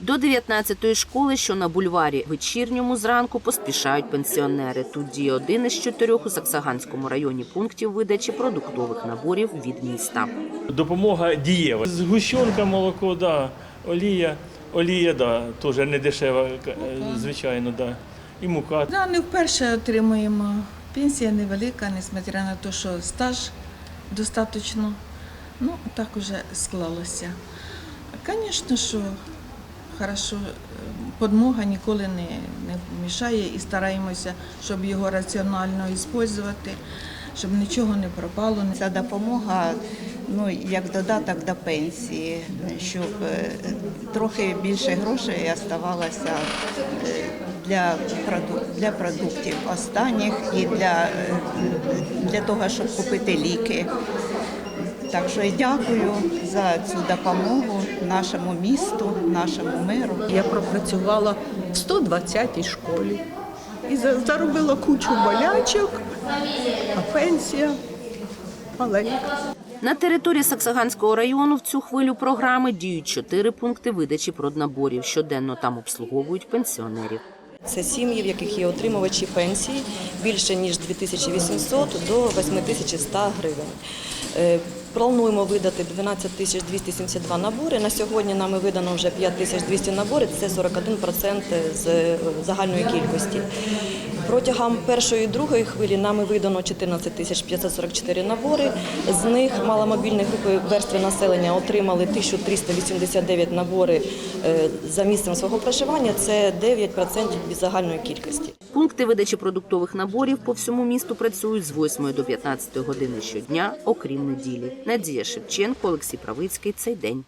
До 19-ї школи, що на бульварі вечірньому зранку поспішають пенсіонери. Тут діє один із чотирьох у Саксаганському районі пунктів видачі продуктових наборів від міста. Допомога дієва. Згущенка, молоко, да, олія. Олія, да, теж не дешева, е, звичайно, да. І мука. Да, не вперше отримуємо. Пенсія невелика, несмотря на те, що стаж достатньо. Ну, так уже склалося. Звісно, що хорошо, е, подмога ніколи не, не мішає і стараємося, щоб його раціонально використовувати, щоб нічого не пропало. Ця допомога ну, як додаток до пенсії, щоб е, трохи більше грошей оставалося е, для, для продуктів останніх і для, для того, щоб купити ліки. Так що я дякую за цю допомогу нашому місту, нашому меру. Я пропрацювала в 120-й школі і за- заробила кучу болячок, а пенсія маленька. На території Саксаганського району в цю хвилю програми діють чотири пункти видачі проднаборів. Щоденно там обслуговують пенсіонерів. Це сім'ї, в яких є отримувачі пенсії більше ніж 2800 до 8100 гривень. Плануємо видати 12 тисяч 272 набори. На сьогодні нами видано вже 5 тисяч 200 наборів, це 41% з е, загальної кількості. Протягом першої і другої хвилі нами видано 14 тисяч 544 набори. З них маломобільні групи верстви населення отримали 1389 набори за місцем свого проживання. Це 9% від загальної кількості. Пункти видачі продуктових наборів по всьому місту працюють з 8 до 15 години щодня, окрім неділі. Надія Шевченко, Олексій Правицький. Цей день.